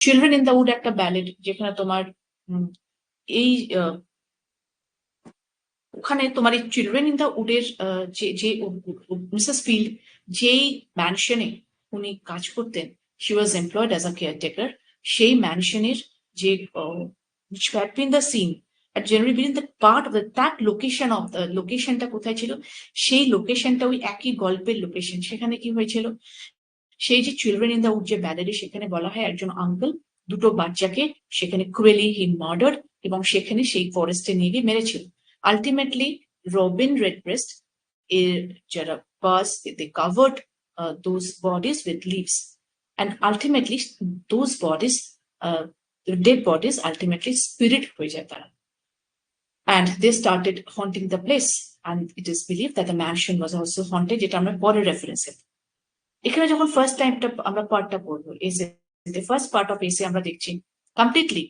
Children in the wood একটা ব্যালেড যেখানে তোমার এই ওখানে তোমার এই চিলড্রেন ইন দ্য উডের যে যে মিসেস ফিল্ড যেই ম্যানশনে উনি কাজ করতেন she was employed as a caretaker সেই ম্যানশনের যে which had been the scene at generally the that location of the লোকেশনটা কোথায় ছিল? সেই লোকেশনটা ওই একই গল্পের লোকেশন সেখানে কি হয়েছিল? সেই যে চিলড্রেন ইন দ্য উড যে ব্যালারে সেখানে বলা হয় একজন আঙ্কেল দুটো বাচ্চাকে সেখানে ক্রুয়েলি হি মার্ডার এবং সেখানে সেই ফরেস্টে নিয়ে গিয়ে মেরেছিল। আলটিমেটলি রবিন রেডব্রেস্ট এর যারা বাস they covered those bodies with leaves and ultimately those bodies dead bodies ultimately spirit হয়ে যায় তারা। And they started haunting the place and it is believed that the mansion was also haunted, যেটা আমরা পরে রেফারেন্সে এখানে যখন ফার্স্ট টাইমটা আমরা পার্টটা পড়ব এসে ফার্স্ট পার্ট অফ এসে আমরা দেখছি কমপ্লিটলি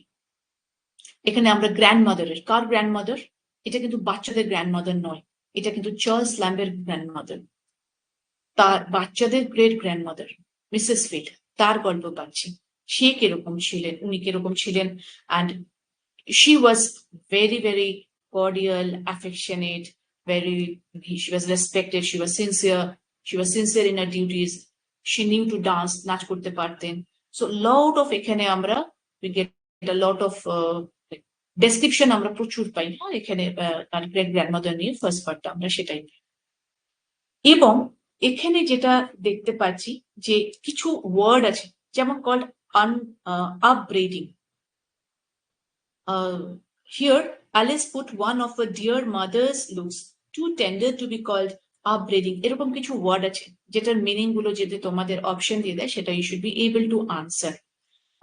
এখানে আমরা গ্র্যান্ড মাদারের কার গ্র্যান্ড মাদার এটা কিন্তু বাচ্চাদের গ্র্যান্ড মাদার নয় এটা কিন্তু চার্লস ল্যাম্বের গ্র্যান্ড মাদার তার বাচ্চাদের great grandmother Mrs Field তার গল্প পাচ্ছি। সে কীরকম ছিলেন উনি কীরকম ছিলেন? And she was very, very cordial, affectionate, very, she was respected, she was sincere, she was sincere in her duties, she knew to dance, নাচ করতে পারতেন. So lot of এখানে আমরা, we get a lot of uh, description আমরা প্রচুর পাই, হ্যাঁ এখানে আহ, তার গ্রেট গ্র্যান্ডমাদার নিয়ে ফার্স্ট পার্টটা আমরা সেটাই পাই। এবং এখানে যেটা দেখতে পাচ্ছি যে কিছু ওয়ার্ড আছে যেমন called an upbraiding Uh, here, Alice put one of her dear mother's looks too tender to be called upbraiding. এরকম কিছু ওয়ার্ড আছে, যেটার মিনিংগুলো যদি তোমাদের অপশন দিয়ে দেয়, সেটা you should be able to answer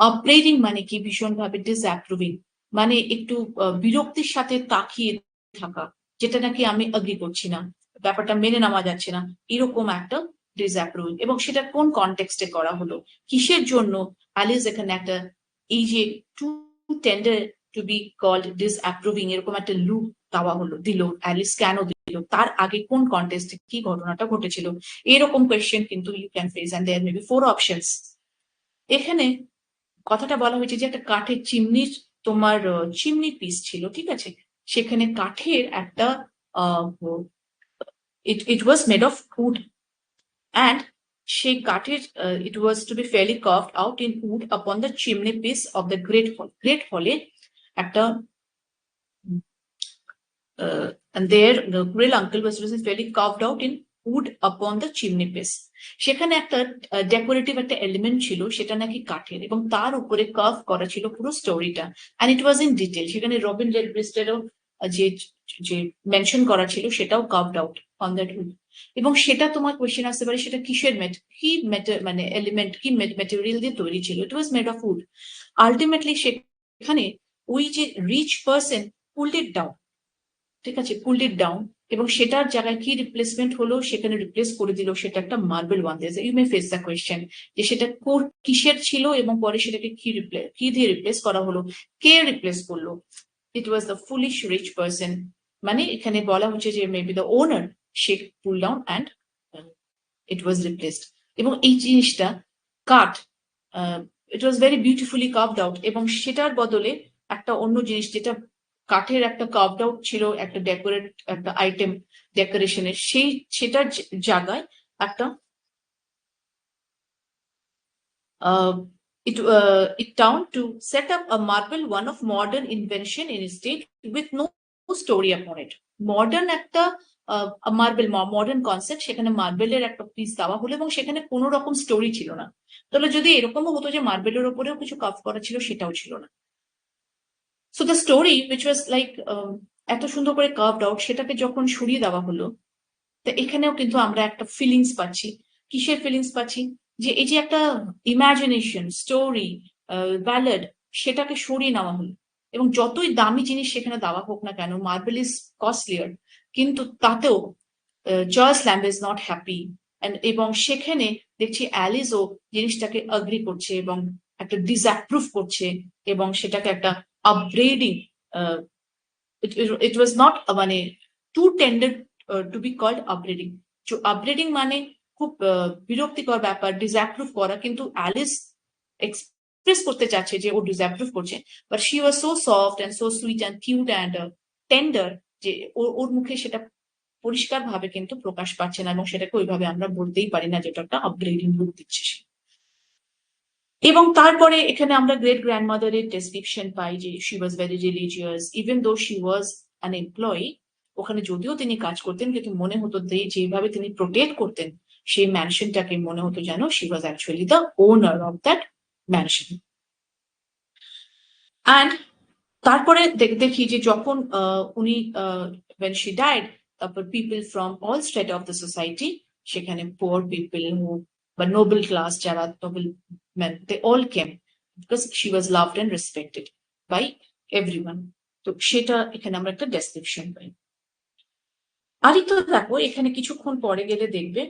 upgrading মানে কি? ভীষণ ভাবে ডিসঅ্যাপ্রুভিং মানে একটু বিরক্তির সাথে তাকিয়ে থাকা, যেটা নাকি আমি অগ্রি করছি না, ব্যাপারটা মেনে নেওয়া যাচ্ছে না, এরকম একটা ডিসঅ্যাপ্রুভিং এবং সেটা কোন কনটেক্সটে করা হলো? কিসের জন্য? অ্যালিস এখানে একটা, এই যে too tender to be called disapproving এরকম একটা লুক দেওয়া হলো, দিল অ্যালিস কেন দিল, তার আগে কোন কন্টেস্টে কি ঘটনাটা ঘটেছিল, এরকম কোয়েশ্চেন কিন্তু you can face and there maybe four options এখানে কথাটা বলা হয়েছে যে একটা কাঠের চিমনির তোমার চিমনি পিস ছিল, ঠিক আছে? সেখানে কাঠের একটা it it was made of wood and সেই কাঠের it was to be fairly carved out in wood upon the chimney piece of the great hall great হলে একটা uh, and there the grill uncle was fairly carved out in wood upon the chimney piece. সেখানে একটা decorative একটা element ছিল সেটা নাকি কাঠের এবং তার উপরে কার্ভ করা ছিল পুরো স্টোরিটা and it was in detail সেখানে রবিন রেড ব্রিস্টেরও যে যে মেনশন করা ছিল সেটাও carved out on that wood এবং সেটা তোমার কোয়েশ্চেন আসতে পারে সেটা কিসের মেট কি মানে এলিমেন্ট কি মেটেরিয়াল দিয়ে তৈরি ছিল? It was made of wood ultimately সেখানে ওই যে rich person pulled it down ঠিক আছে? পুলড ইট ডাউন এবং সেটার জায়গায় কি রিপ্লেসমেন্ট হলো? সেখানে রিপ্লেস করে দিল। সেটা একটা মার্বেল ওয়ান দিয়েছে you may face the question যে সেটা কোর- কিসের ছিল এবং পরে সেটাকে কি রিপ্লে কি দিয়ে রিপ্লেস করা হলো? কে রিপ্লেস করল? It was the foolish rich person মানে এখানে বলা হচ্ছে যে maybe the owner say pull down and it was replaced এবং এই জিনিসটা কাঠ it was very beautifully carved out এবং সেটার বদলে একটা অন্য জিনিস যেটা কাঠের একটা কার্ভড আউট ছিল একটা ডেকোরেট একটা আইটেম ডেকোরেশনের সেই সেটার জায়গায় একটা it uh, it down to set up a marble one of modern invention in state with no story upon it. Modern একটা মার্বেল মডার্ন কনসেপ্ট সেখানে মার্বেলের একটা পিস দেওয়া হলো এবং সেখানে কোনো রকম স্টোরি ছিল না। তাহলে যদি এরকমও হতো যে মার্বেলের ওপরেও কিছু কাফ করা ছিল সেটাও ছিল না। So the story which was like এত সুন্দর করে কার্ভড আউট সেটাকে যখন সরিয়ে দেওয়া হলো, তো এখানেও কিন্তু আমরা একটা ফিলিংস পাচ্ছি। কিসের ফিলিংস পাচ্ছি? যে এই যে একটা ইমাজিনেশন স্টোরি ব্যালেড সেটাকে সরিয়ে নেওয়া হলো। এবং যতই দামি জিনিস সেখানে দেওয়া হোক না কেন মার্বেল ইজ কস্টলিয়ার কিন্তু তাতেও Charles Lamb is not happy এবং সেখানে দেখছি অ্যালিসও জিনিসটাকে অ্যাগ্রি করছে এবং একটা ডিসঅ্যাপ্রুভ করছে এবং সেটাকে একটা আপগ্রেডিং ইট ওয়াজ নট মানে too tender to be called upgrading upgrading মানে খুব বিরক্তিকর ব্যাপার ডিসঅ্যাপ্রুভ করা। কিন্তু অ্যালিস প্রেস করতে চাচ্ছে যে ও ডিসঅ্যাপ্রুভ করছে। But she was so soft and so sweet and cute and tender যে ওর ওর মুখে সেটা পরিষ্কার ভাবে কিন্তু প্রকাশ পাচ্ছে না এবং সেটাকে ওইভাবে আমরা বলতেই পারি না যেটা একটা আপগ্রেডিং লুক দিচ্ছে সে। এবং তারপরে এখানে আমরা গ্রেট গ্র্যান্ডমাদারের ডেসক্রিপশন পাই যে she was very religious even though she was an employee ওখানে যদিও তিনি কাজ করতেন, কিন্তু মনে হতো যেভাবে তিনি প্রোটেক্ট করতেন, সেই ম্যানশনটাকে মনে হতো যেন she was actually the owner of that mansion and তারপরে দেখ- যে যখন উনি ওয়েন শি ডাইড তারপর people from all state of the society সেখানে পোর পিপল হু বা নোবেল ক্লাস যারা noble man they all came because she was loved and respected by everyone তো সেটা এখানে আমরা একটা ডেসক্রিপশন পাই। আরই তো দেখো এখানে কিছুক্ষণ পরে গেলে দেখবে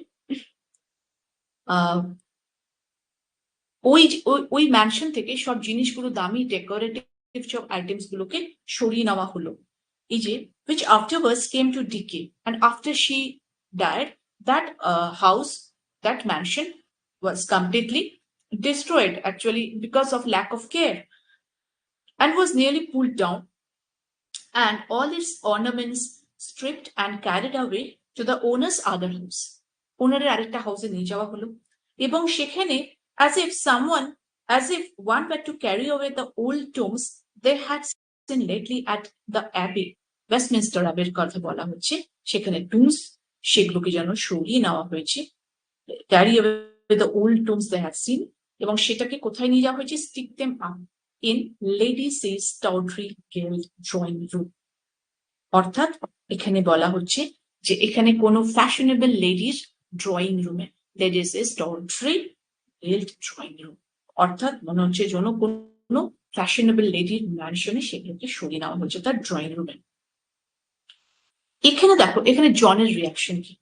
ওই ওই- ম্যানশন থেকে সব জিনিসগুলো দামি ডেকোরেটিভ সব আইটেমস গুলোকে সরিয়ে নেওয়া হলো। এই যে which afterwards came to decay and after she died that uh, house that mansion was completely destroyed actually because of lack of care and was nearly pulled down and all its ornaments stripped and carried away to the owner's other house ওনারের আরেকটা হাউসে নিয়ে যাওয়া হলো এবং সেখানে as if someone as if one were to carry away the old tombs they had seen lately at the abbey Westminster অ্যাবের কথা বলা হচ্ছে সেখানে টুমস সেগুলোকে যেন সরিয়ে নেওয়া হয়েছে Carry the old tombs they have seen এবং সেটাকে কোথায় নিয়ে যাওয়া হয়েছে? Stick them up in Lady C's tawdry gilt drawing room অর্থাৎ এখানে বলা হচ্ছে যে এখানে কোনো ফ্যাশনেবল লেডির ড্রয়িং রুমে lady's is tawdry gilt drawing room অর্থাৎ মনে হচ্ছে যেন কোনো ফ্যাশনেবল লেডির ম্যানশনে সেগুলোকে সরিয়ে নেওয়া হয়েছে তার ড্রয়িং রুমে এখানে দেখো, এখানে জনের রিয়াকশন কি?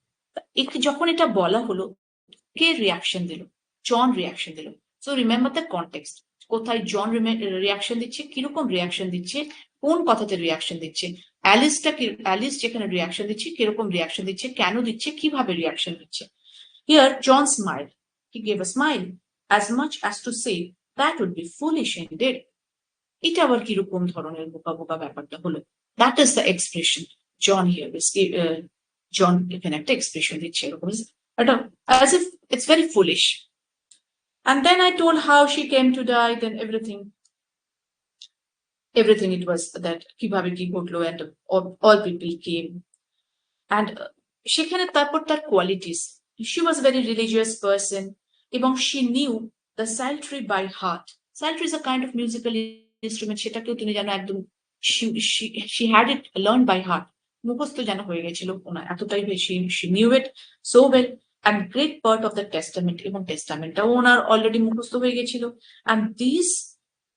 যখন এটা বলা হলো কে রিয়াকশন দিল? জন রিয়াকশন দিল। সো রিমেম্বার দ্য কনটেক্সট কোথায় জন রিয়াকশন দিচ্ছে? কীরকম রিয়াকশন দিচ্ছে? কোন কথাতে রিয়াকশন দিচ্ছে? অ্যালিসটা অ্যালিস যেখানে রিয়াকশন দিচ্ছে, কীরকম রিয়াকশন দিচ্ছে? কেন দিচ্ছে? কীভাবে রিয়াকশন দিচ্ছে here John smile he gave a smile as much as to say that would be foolish indeed এটা আবার কীরকম ধরনের বোকা বোকা ব্যাপারটা হলো? That is the expression John here John এখানে একটা এক্সপ্রেশন দিচ্ছে। এরকম একটা as if it's very foolish and then i told how she came to die then everything everything it was that কিভাবে কি ঘটলো and all, all people came and uh, সেখানে তারপর তার qualities she was a very religious person এবং she knew the psaltery by heart psaltery is a kind of musical instrument সেটাকেও তিনি যেন একদম she, she, she had it learned by heart মুখস্থ যেন হয়ে গেছিল ওনার এতটাই বেশি she knew it so well and great part of the testament এবং টেস্টামেন্টটাও ওনার অলরেডি মুখস্থ হয়ে গেছিল and these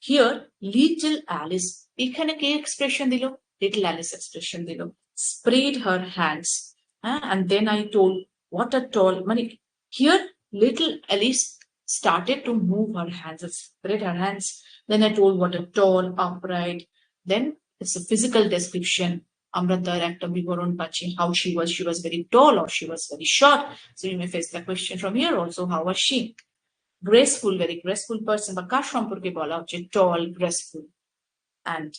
here little alice এখানে কে এক্সপ্রেশন দিল লিটল অ্যালিস এক্সপ্রেশন দিল spread her hands হ্যাঁ and then i told what a tall মানে here little alice started to move her hands and spread her hands then i told what a tall upright then it's a physical description আমরা তার একটা বিবরণ পাচ্ছি how she was she was very tall or she was very short so you may face the question from here also how was she graceful very graceful person বা কার সম্পর্কে বলা হচ্ছে tall graceful and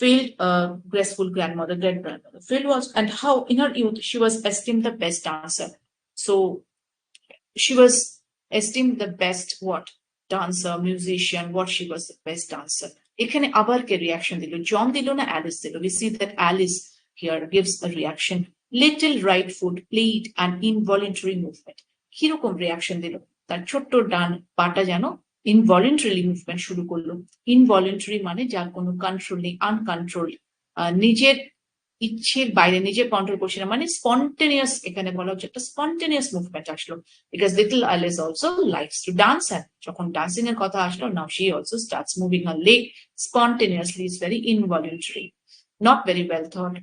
Phil, uh, graceful grandmother, great grandmother. Phil was, and how in her youth she was esteemed the best dancer. So she was esteemed the best what dancer, musician, what she was the best dancer. এখানে আবার কে reaction দিল জন দিল না Alice দিল we see that Alice here gives a reaction little right foot played an involuntary movement কিরকম reaction দিল তার ছোট্ট ডান পাটা যেন ইনভলেন্টারিলি মুভমেন্ট শুরু করলো ইনভলেন্টারি মানে যার কোনো কন্ট্রোল নেই আনকন্ট্রোল নিজের ইচ্ছের বাইরে নিজে কন্ট্রোল করছে না মানে স্পন্টেনিয়াস এখানে বলা হচ্ছে একটা স্পন্টেনিয়াস মুভমেন্ট আসলো because little Alice also likes to dance and যখন ডান্সিং এর কথা আসলো now she also starts moving her leg spontaneously is very involuntary not very well thought.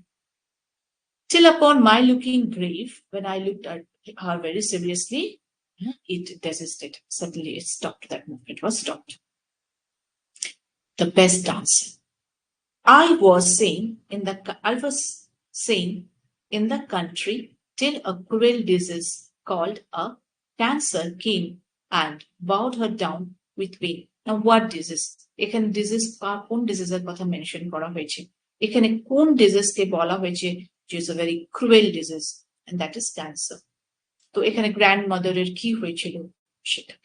Till upon my looking grave, when I looked at her very seriously, it desisted. Suddenly it stopped. That movement was stopped. The best dancer. I was saying in the co- I was saying in the country till a cruel disease called a cancer came and bowed her down with pain. What disease এখানে disease কোন ডিজিজের কথা mention করা হয়েছে এখানে কোন ডিজিজকে বলা হয়েছে যে is a very cruel disease that is cancer তো এখানে গ্র্যান্ড মাদারের কি হয়েছিল সেটা